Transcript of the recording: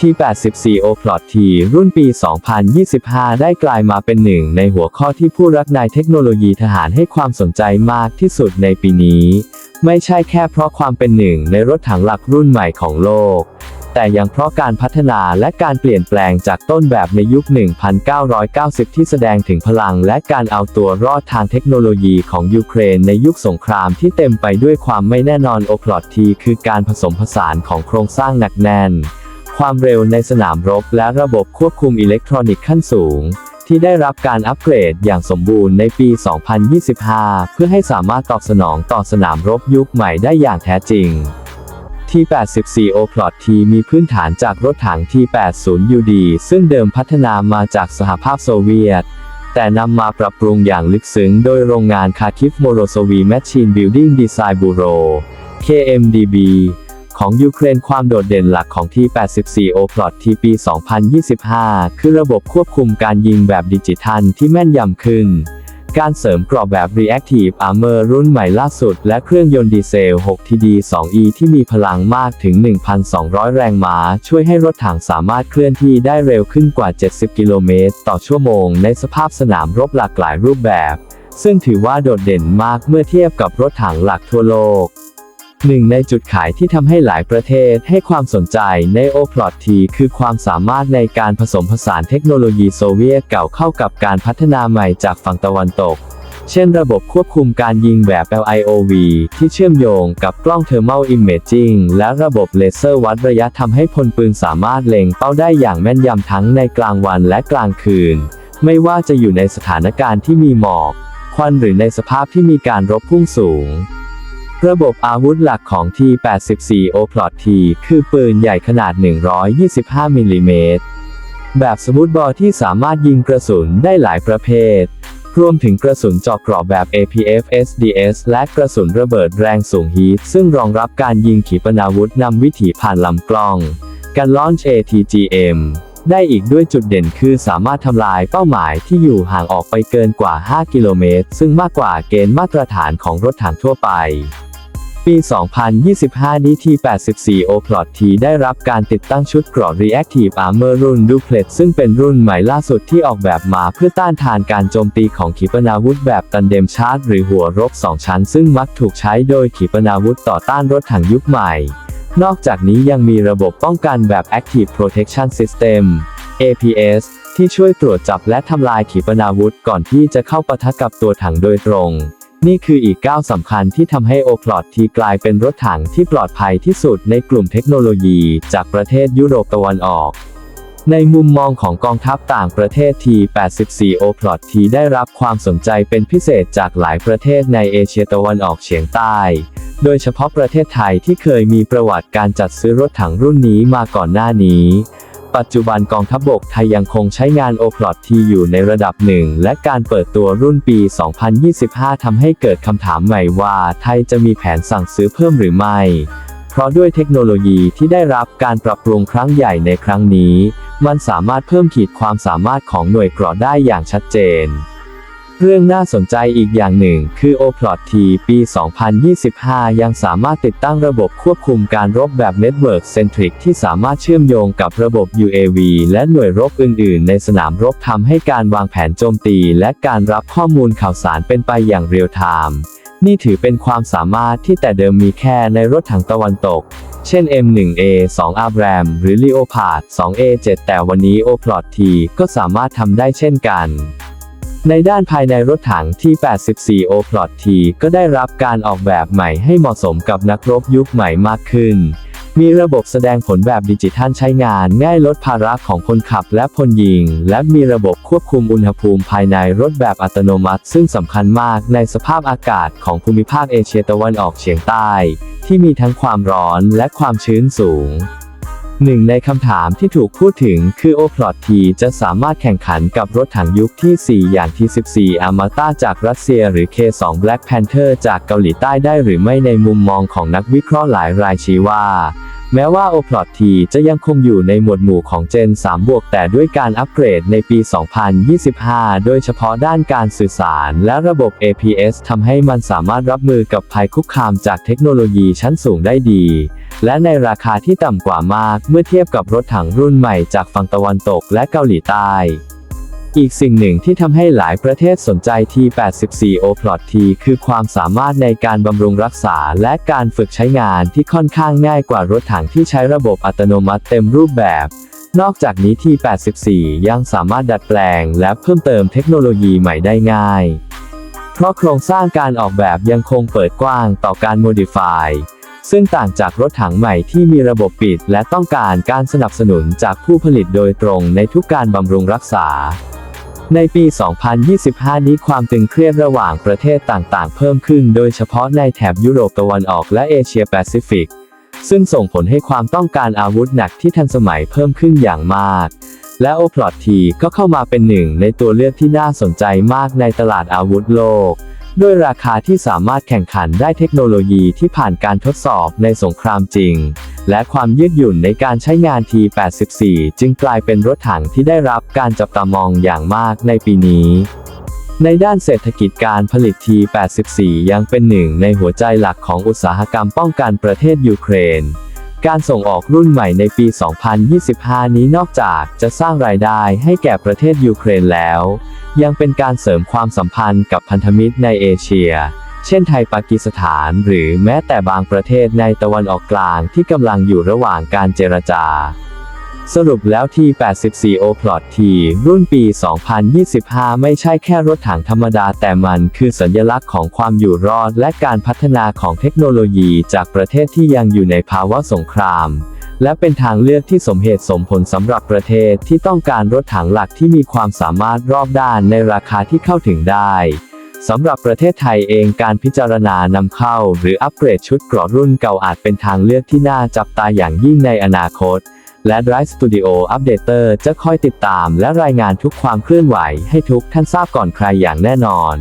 T84 o p l o t T รุ่นปี 2025 ได้กลายมาเป็นหนึ่งในหัวข้อที่ผู้รักในเทคโนโลยีทหารให้ความสนใจมากที่สุดในปีนี้ ไม่ใช่แค่เพราะความเป็นหนึ่งในรถถังหลักรุ่นใหม่ของโลก แต่ยังเพราะการพัฒนาและการเปลี่ยนแปลงจากต้นแบบในยุค 1990 ที่แสดงถึงพลังและการเอาตัวรอดทางเทคโนโลยีของยูเครนในยุคสงครามที่เต็มไปด้วยความไม่แน่นอนโอพลอตทีคือการผสมผสานของโครงสร้างหนักแน่น ความเร็วในสนามรบและระบบควบคุมอิเล็กทรอนิกส์ขั้นสูง ที่ได้รับการอัปเกรดอย่างสมบูรณ์ในปี 2025 เพื่อให้สามารถตอบสนองต่อสนามรบยุคใหม่ได้อย่างแท้จริง T84 o p l o t T มีพื้นฐานจากรถถัง T80UD ซึ่งเดิมพัฒนามาจากสหภาพโซเวียต แต่นำมาปรับปรุงอย่างลึกซึ้งโดยโรงงานคาคิฟโมโรโซวีแมชชีนบิลดิ้งดีไซน์บูโร KMDB ของยูเครนความโดดเด่นหลักของ T84 o p l o t T ปี 2025 คือระบบควบคุมการยิงแบบดิจิทัลที่แม่นยำขึ้น การเสริมกรอบแบบ Reactive Armor รุ่นใหม่ล่าสุด และเครื่องยนต์ดีเซล 6TD2E ที่มีพลังมากถึง 1,200 แรงม้า ช่วยให้รถถังสามารถเคลื่อนที่ได้เร็วขึ้นกว่า 70 กิโลเมตรต่อชั่วโมง ในสภาพสนามรบหลากหลายรูปแบบ ซึ่งถือว่าโดดเด่นมากเมื่อเทียบกับรถถังหลักทั่วโลก หนึ่งในจุดขายที่ทำให้หลายประเทศให้ความสนใจใน o p l o t T คือความสามารถในการผสมผสานเทคโนโลยีโซเวียตเก่าเข้ากับการพัฒนาใหม่จากฝั่งตะวันตก เช่นระบบควบคุมการยิงแบบ LIOV ที่เชื่อมโยงกับกล้อง Thermal Imaging และระบบเลเซอร์วัดระยะทำให้พลปืนสามารถเล็งเป้าได้อย่างแม่นยำทั้งในกลางวันและกลางคืน ไม่ว่าจะอยู่ในสถานการณ์ที่มีหมอก ควันหรือในสภาพที่มีการรบพุ่งสูง ระบบอาวุธหลักของ T84 o p l o t T คือปืนใหญ่ขนาด 125 มิลลิเมตร แบบสมูทบอที่สามารถยิงกระสุนได้หลายประเภท รวมถึงกระสุนเจาะเกราะแบบ APF SDS และกระสุนระเบิดแรงสูงฮีท ซึ่งรองรับการยิงขีปนาวุธนำวิถีผ่านลำกล้อง การลอนช์ ATGM ได้อีกด้วยจุดเด่นคือสามารถทำลายเป้าหมายที่อยู่ห่างออกไปเกินกว่า 5 กิโลเมตร ซึ่งมากกว่าเกณฑ์มาตรฐานของรถถังทั่วไป ปี 2025 นี้ T84 o p l o t T ได้รับการติดตั้งชุดเกราะ Reactive Armor รุ่น Duplex ซึ่งเป็นรุ่นใหม่ล่าสุดที่ออกแบบมาเพื่อต้านทานการโจมตีของขีปนาวุธแบบตันเดมชาร์จหรือหัวรบ 2 ชั้น ซึ่งมักถูกใช้โดยขีปนาวุธต่อต้านรถถังยุคใหม่ นอกจากนี้ยังมีระบบป้องกันแบบ Active Protection System APS ที่ช่วยตรวจจับและทำลายขีปนาวุธก่อนที่จะเข้าปะทะกับตัวถังโดยตรง นี่คืออีกก้าวสำคัญที่ทำให้โอพลอตทีกลายเป็นรถถังที่ปลอดภัยที่สุดในกลุ่มเทคโนโลยี จากประเทศยุโรปตะวันออก ในมุมมองของกองทัพต่างประเทศ T84 o p l o t T ได้รับความสนใจเป็นพิเศษจากหลายประเทศในเอเชียตะวันออกเฉียงใต้ โดยเฉพาะประเทศไทยที่เคยมีประวัติการจัดซื้อรถถังรุ่นนี้มาก่อนหน้านี้ ปัจจุบันกองทัพบบกไทยยังคงใช้งาน o p l o t T อยู่ในระดับหนึ่ง และการเปิดตัวรุ่นปี 2025 ทำให้เกิดคำถามใหม่ว่าไทยจะมีแผนสั่งซื้อเพิ่มหรือไม่ เพราะด้วยเทคโนโลยีที่ได้รับการปรับปรุงครั้งใหญ่ในครั้งนี้ มันสามารถเพิ่มขีดความสามารถของหน่วยเกราะได้อย่างชัดเจน เรื่องน่าสนใจอีกอย่างหนึ่ง คือ o p l o t T ปี 2025 ยังสามารถติดตั้งระบบควบคุมการรบแบบ Network Centric ที่สามารถเชื่อมโยงกับระบบ UAV และหน่วยรบอื่น ๆ ในสนามรบทำให้การวางแผนโจมตี และการรับข้อมูลข่าวสารเป็นไปอย่างเรียลไทม์นี่ถือเป็นความสามารถที่แต่เดิมมีแค่ในรถถังตะวันตก เช่น M1A2 Abram หรือ Leopard 2A7 แต่วันนี้ o p l o t T ก็สามารถทำได้เช่นกัน ในด้านภายในรถถังที่ 84 o p l o t T ก็ได้รับการออกแบบใหม่ให้เหมาะสมกับนักรบยุคใหม่มากขึ้น มีระบบแสดงผลแบบดิจิทัลใช้งานง่ายลดภาระของคนขับและพลยิง และมีระบบควบคุมอุณหภูมิภายในรถแบบอัตโนมัติ ซึ่งสำคัญมากในสภาพอากาศของภูมิภาคเอเชียตะวันออกเฉียงใต้ ที่มีทั้งความร้อนและความชื้นสูง หนึ่งในคำถามที่ถูกพูดถึงคือ o p l o t T จะสามารถแข่งขันกับรถถังยุคที่ 4 อย่าง T14 Armata จากรัสเซียหรือ K2 Black Panther จากเกาหลีใต้ได้หรือไม่ในมุมมองของนักวิเคราะห์หลายรายชี้ว่า แม้ว่า O-Plot T จะยังคงอยู่ในหมวดหมู่ของ Gen 3บวกแต่ด้วยการอัปเกรดในปี 2025 โดยเฉพาะด้านการสื่อสารและระบบ APS ทำให้มันสามารถรับมือกับภัยคุกคามจากเทคโนโลยีชั้นสูงได้ดี และในราคาที่ต่ำกว่ามากเมื่อเทียบกับรถถังรุ่นใหม่จากฝั่งตะวันตกและเกาหลีใต้ อีกสิ่งหนึ่งที่ทำให้หลายประเทศสนใจ T84 O-Plot T คือความสามารถในการบำรุงรักษาและการฝึกใช้งานที่ค่อนข้างง่ายกว่ารถถังที่ใช้ระบบอัตโนมัติเต็มรูปแบบ นอกจากนี้ T84 ยังสามารถดัดแปลงและเพิ่มเติมเทคโนโลยีใหม่ได้ง่าย เพราะโครงสร้างการออกแบบยังคงเปิดกว้างต่อการ modify ซึ่งต่างจากรถถังใหม่ที่มีระบบปิด และต้องการการสนับสนุนจากผู้ผลิตโดยตรงในทุกการบำรุงรักษา ในปี 2025 นี้ความตึงเครียดระหว่างประเทศต่างๆ เพิ่มขึ้นโดยเฉพาะในแถบยุโรปตะวันออกและเอเชียแปซิฟิก ซึ่งส่งผลให้ความต้องการอาวุธหนักที่ทันสมัยเพิ่มขึ้นอย่างมาก และโอพลอ T ก็เข้ามาเป็นหนึ่งในตัวเลือกที่น่าสนใจมากในตลาดอาวุธโลก ด้วยราคาที่สามารถแข่งขันได้เทคโนโลยีที่ผ่านการทดสอบในสงครามจริง และความยืดหยุ่นในการใช้งาน T84 จึงกลายเป็นรถถังที่ได้รับการจับตามองอย่างมากในปีนี้ ในด้านเศรษฐกิจการผลิต T84 ยังเป็นหนึ่งในหัวใจหลักของอุตสาหกรรมป้องกันประเทศยูเครน การส่งออกรุ่นใหม่ในปี 2025 นี้นอกจากจะสร้างรายได้ให้แก่ประเทศยูเครนแล้ว ยังเป็นการเสริมความสัมพันธ์กับพันธมิตรในเอเชีย เช่นไทยปากีสถานหรือแม้แต่บางประเทศในตะวันออกกลางที่กำลังอยู่ระหว่างการเจรจา สรุปแล้ว T84 O-Plot T รุ่นปี 2025 ไม่ใช่แค่รถถังธรรมดาแต่มันคือสัญลักษณ์ของความอยู่รอดและการพัฒนาของเทคโนโลยีจากประเทศที่ยังอยู่ในภาวะสงคราม และเป็นทางเลือกที่สมเหตุสมผลสำหรับประเทศที่ต้องการรถถังหลักที่มีความสามารถรอบด้านในราคาที่เข้าถึงได้สำหรับประเทศไทยเองการพิจารณานำเข้า หรืออัปเกรดชุดเกราะรุ่นเก่าอาจเป็นทางเลือกที่น่าจับตาอย่างยิ่งในอนาคต และ Drive Studio Updater จะคอยติดตามและรายงานทุกความเคลื่อนไหวให้ทุกท่านทราบก่อนใครอย่างแน่นอน